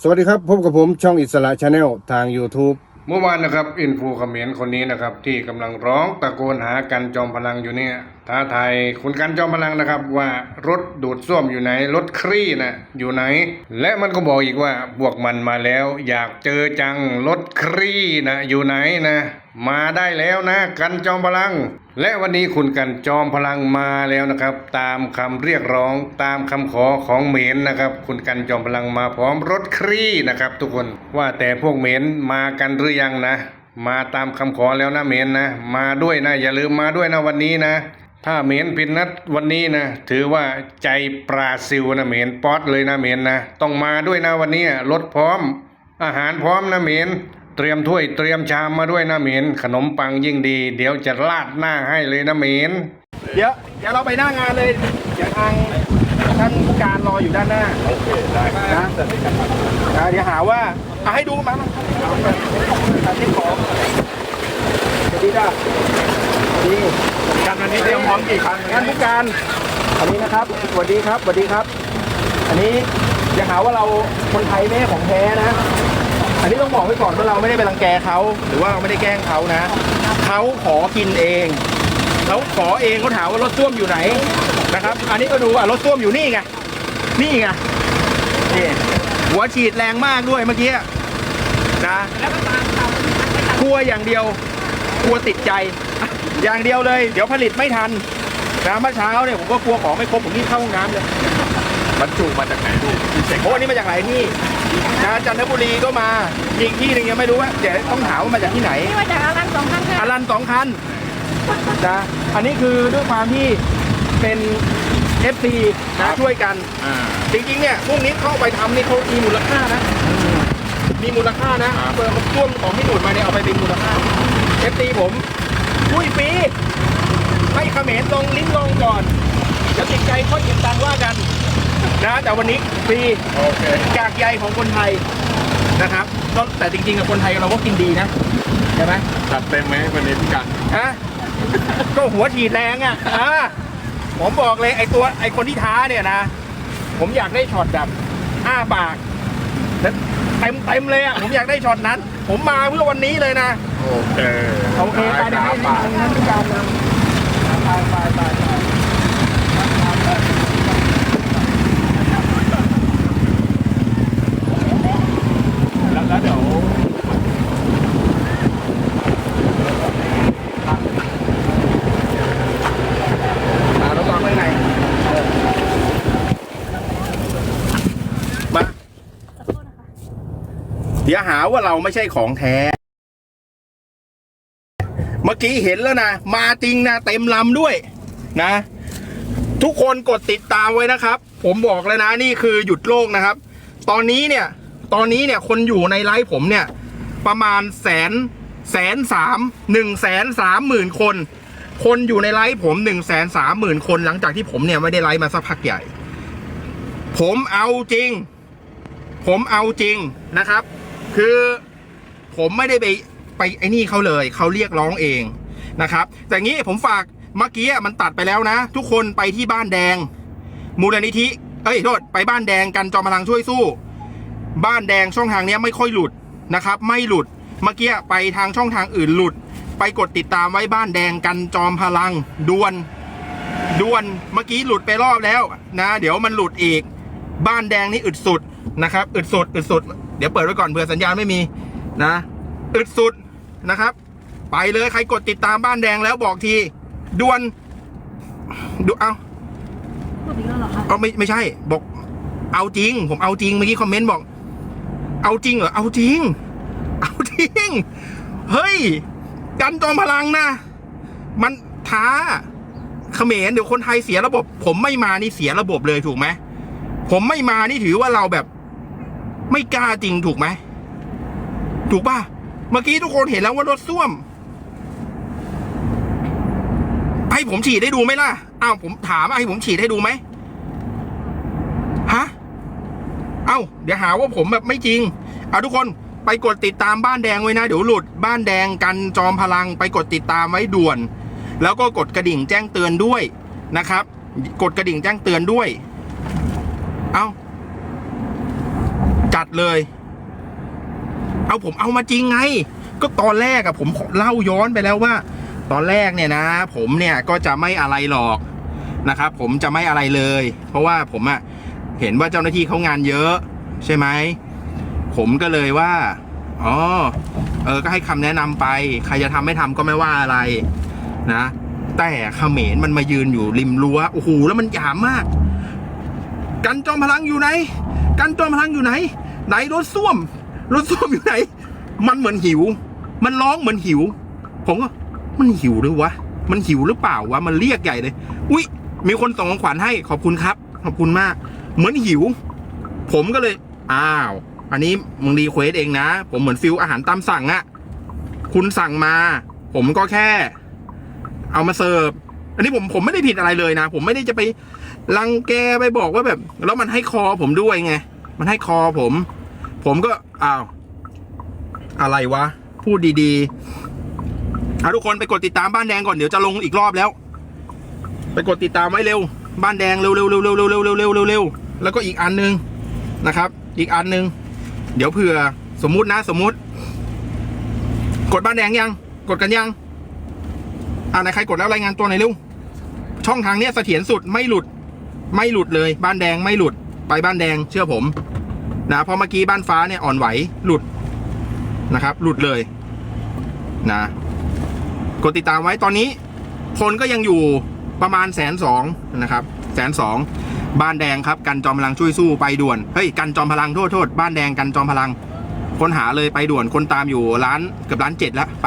สวัสดีครับ พบกับผมช่องอิสระชาแนลทาง YouTube เมื่อวานนะครับ อินฟูเขมรคนนี้นะครับ ที่กำลังร้องตะโกนหากันจอมพลังอยู่เนี่ยท้าทายคุณกันจอมพลังนะครับ ว่ารถดูดซ่วมอยู่ไหนรถครี่นะอยู่ไหน และมันก็บอกอีกว่าพวกมันมาแล้ว อยากเจอจังรถครี่นะอยู่ไหนนะ มาได้แล้วนะ กันจอมพลัง และวันนี้คุณกันจอมพลังมาแล้วนะครับ ตามคำเรียกร้องตามคำขอของเหมนนะครับ คุณกันจอมพลังมาพร้อมรถครี่นะครับ ทุกคนว่าแต่พวกเหมนมากันหรือยังนะ มาตามคำขอแล้วนะเหมนนะ มาด้วยนะ อย่าลืมมาด้วยนะวันนี้นะ ถ้าเหมนผิดนัดวันนี้นะ ถือว่าใจปราซิลนะเหมนป๊อตเลยนะเหมนนะ ต้องมาด้วยนะวันนี้รถพร้อม อาหารพร้อมนะเหมน เตรียมถ้วยเตรียมชามมาด้วยนะเหมนขนมปังยิ่งดี เดี๋ยวจะราดหน้าให้เลยนะเหมนเดี๋ยวเดี๋ยวเราไปหน้างานเลยเดี๋ยวทางท่านผู้การรออยู่ด้านหน้าโอเคได้นะนะเดี๋ยวหาว่าอะให้ดูมามาการเช็คของสวัสดีจ้าดีกันวันนี้เตรียมพร้อมกี่คันท่านผู้การอันนี้นะครับสวัสดีครับสวัสดีครับ อันนี้อย่าหาว่าเราคนไทยไม่ใช่ของแท้นะ อันนี้ต้องบอกไว้ก่อนว่าเราไม่ได้ไปรังแกเขาหรือว่าเราไม่ได้แกล้งเขานะเขาขอกินเองเขาขอเองเขาถามว่ารถส้วมอยู่ไหนนะครับ อันนี้ก็ดูว่ารถส้วมอยู่นี่ไงนี่ไงนี่หัวฉีดแรงมากด้วยเมื่อกี้นะกลัวอย่างเดียวกลัวติดใจ อย่างเดียวเลย เดี๋ยวผลิตไม่ทันนะเมื่อเช้าเนี่ยผมก็กลัวของไม่ครบผมรีบเข้าห้องน้ำเลย บรรจุมาจากไหนพี่พี่เช็คโอ้อันนี้มาจากหลายที่นะจันทบุรีก็มาอีกที่หนึ่งยังไม่รู้ว่าเดี๋ยวต้องถามว่ามาจากที่ไหนนี่มาจากอารันสองคันค่ะอารันสองคันนะอันนี้คือด้วยความที่เป็น FC นะช่วยกันอ่าจริงๆเนี่ยพวกนี้เข้าไปทำนี่เขามีมูลค่านะมีมูลค่านะเปิดช่วงของที่ดูดมาเนี่ยเอาไปเป็นมูลค่า FC ผมช่วยฟรีให้เขมรลงลิ้นลงก่อน แล้วติดใจค่อยเก็บตังค์ว่ากันนะแต่วันนี้ฟรีโอเคกากใยของคนไทยนะครับก็แต่จริงๆกับคนไทยเราก็กินดีนะใช่ไหมจัดเต็มไหมวันนี้พี่กันฮะก็หัวฉีดแรงอะอ่าผมบอกเลยไอ้ตัวไอ้คนที่ท้าเนี่ยนะ ผมอยากได้ช็อตแบบอ้าปากแล้วเต็มเต็มๆเลยอะผมอยากได้ช็อตนั้น ผมมาเพื่อวันนี้เลยนะโอเคโอเคไปเดี๋ยวคให้รับทางนั้นผู้การนำไปไปไปไป แล้วเดี๋ยวหารถจอดไว้ไหนมาเดี๋ยหาว่าเราไม่ใช่ของแท้ เมื่อกี้เห็นแล้วนะ มาจริงนะเต็มลำด้วยนะ ทุกคนกดติดตามไว้นะครับ ผมบอกเลยนะนี่คือหยุดโลกนะครับ ตอนนี้เนี่ย ตอนนี้เนี่ยคนอยู่ในไลฟ์ผมเนี่ย ประมาณแสนแสนสามหนึ่งแสนสามหมื่นคน คนอยู่ในไลฟ์ผมหนึ่งแสนสามหมื่นคนหลังจากที่ผมเนี่ยไม่ได้ไลฟ์มาสักพักใหญ่ ผมเอาจริง ผมเอาจริงนะครับ คือผมไม่ได้ไปไปไอ้นี่เขาเลยเขาเรียกร้องเองนะครับ แต่งี้ผมฝากเมื่อกี้มันตัดไปแล้วนะ ทุกคนไปที่บ้านแดง มูลนิธิเอ้ยโทษไปบ้านแดงกันจอมพลังช่วยสู้ บ้านแดงช่องทางเนี้ยไม่ค่อยหลุดนะครับ ไม่หลุดเมื่อกี้ไปทางช่องทางอื่นหลุด ไปกดติดตามไว้บ้านแดงกันจอมพลังด่วนด่วนเมื่อกี้หลุดไปรอบแล้วนะ เดี๋ยวมันหลุดอีก บ้านแดงนี่อึดสุดนะครับอึดสุดอึดสุด เดี๋ยวเปิดไว้ก่อนเผื่อสัญญาณไม่มีนะอึดสุดนะครับ ไปเลยใครกดติดตามบ้านแดงแล้วบอกทีด่วนดูเอาพูดอีกแล้วเหรอคะเอาไม่ไม่ใช่บอก เอาจริง ผมเอาจริงเมื่อกี้คอมเมนต์บอก เอาจริงเหรอ เอาจริง เอาจริง เฮ้ย กันจอมพลังนะ มันท้าเขมรเดี๋ยวคนไทยเสียระบบ ผมไม่มานี่เสียระบบเลยถูกไหม ผมไม่มานี่ถือว่าเราแบบ ไม่กล้าจริงถูกไหม ถูกป่ะ เมื่อกี้ทุกคนเห็นแล้วว่ารถส้วม ให้ผมฉีดให้ดูไหมล่ะ อ้าวผมถามว่าให้ผมฉีดให้ดูไหมฮะ เอ้า เดี๋ยวหาว่าผมแบบไม่จริง เอาทุกคนไปกดติดตามบ้านแดงไว้นะ เดี๋ยวหลุดบ้านแดงกันจอมพลังไปกดติดตามไว้ด่วน แล้วก็กดกระดิ่งแจ้งเตือนด้วยนะครับ กดกระดิ่งแจ้งเตือนด้วย เอ้าจัดเลย เอาผมเอามาจริงไง ก็ตอนแรกอะผมเล่าย้อนไปแล้วว่า ตอนแรกเนี่ยนะ ผมเนี่ยก็จะไม่อะไรหรอกนะครับ ผมจะไม่อะไรเลย เพราะว่าผมอะเห็นว่าเจ้าหน้าที่เขางานเยอะ ใช่ไหม ผมก็เลยว่า อ๋อ เออ ก็ให้คำแนะนำไป ใครจะทำไม่ทำก็ไม่ว่าอะไรนะ แต่เขมรมันมายืนอยู่ริมรั้ว โอ้โห แล้วมันหยามมาก กันจอมพลังอยู่ไหน กันจอมพลังอยู่ไหน ไหนรถส้วม รถส้วมอยู่ไหน มันเหมือนหิว มันร้องเหมือนหิว ผมก็มันหิวหรือวะ มันหิวหรือเปล่าวะ มันเรียกใหญ่เลย อุ้ย มีคนส่งของขวัญให้ ขอบคุณครับ ขอบคุณมาก เหมือนหิว ผมก็เลย อ้าว อันนี้มึงรีเควสเองนะ ผมเหมือนฟิลอาหารตามสั่งอะคุณสั่งมา ผมก็แค่ เอามาเสิร์ฟอันนี้ผมผมไม่ได้ผิดอะไรเลยนะ ผมไม่ได้จะไปรังแกไปบอกว่าแบบ แล้วมันให้คอผมด้วยไง มันให้คอผม ผมก็อ้าวอะไรวะ พูดดีๆเอาทุกคนไปกดติดตามบ้านแดงก่อนเดี๋ยวจะลงอีกรอบแล้ว ไปกดติดตามไว้เร็ว บ้านแดงเร็วเร็วเร็วเร็วเร็วเร็วเร็วเร็วแล้วก็อีกอันหนึงนะครับ อีกอันหนึง เดี๋ยวเผื่อสมมุตินะสมมุติ กดบ้านแดงยัง กดกันยัง อ่าไหนใครกดแล้วรายงานตัวหน่อยเร็วช่องทางเนี้ยเสถียรสุดไม่หลุด ไม่หลุดเลย บ้านแดงไม่หลุด ไปบ้านแดงเชื่อผมนะเพราะเมื่อกี้บ้านฟ้าเนี่ยอ่อนไหวหลุดนะครับ หลุดเลยนะกดติดตามไว้ตอนนี้ คนก็ยังอยู่ประมาณแสนสองนะครับแสนสอง บ้านแดงครับกันจอมพลังช่วยสู้ไปด่วนเฮ้ยกันจอมพลังโทษโทษบ้านแดงกันจอมพลัง ค้นหาเลยไปด่วนคนตามอยู่ร้านเกือบร้านเจ็ดแล้วไป